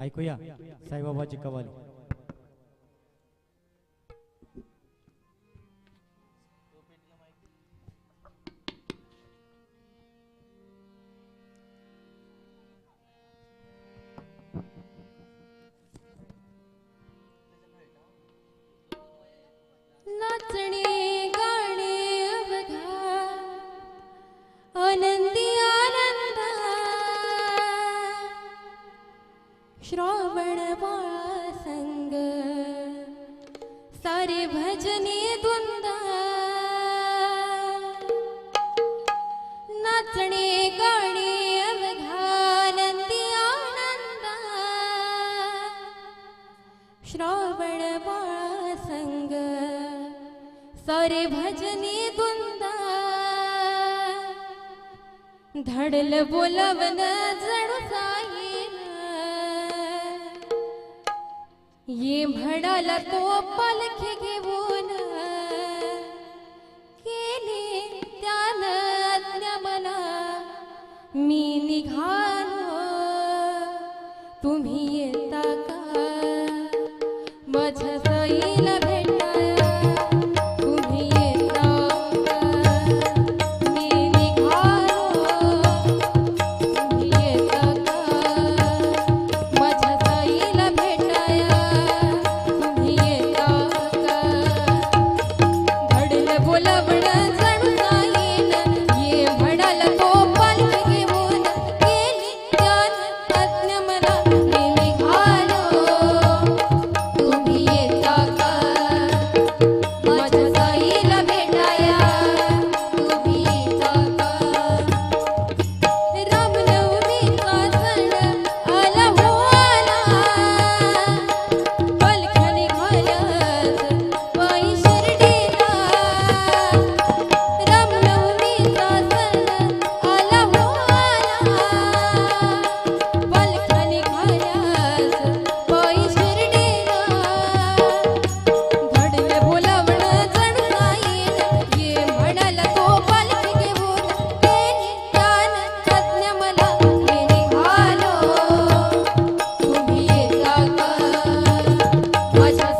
ऐकूया साईबाबाची कवाली भजनी द्वंदा. नाचणे गाणे अवघानंदी आनंदा. श्रावण बाळा संग सारे भजनी दुंदा धडल बोलवन जणू ये म्हणाला तो पालखी Vaya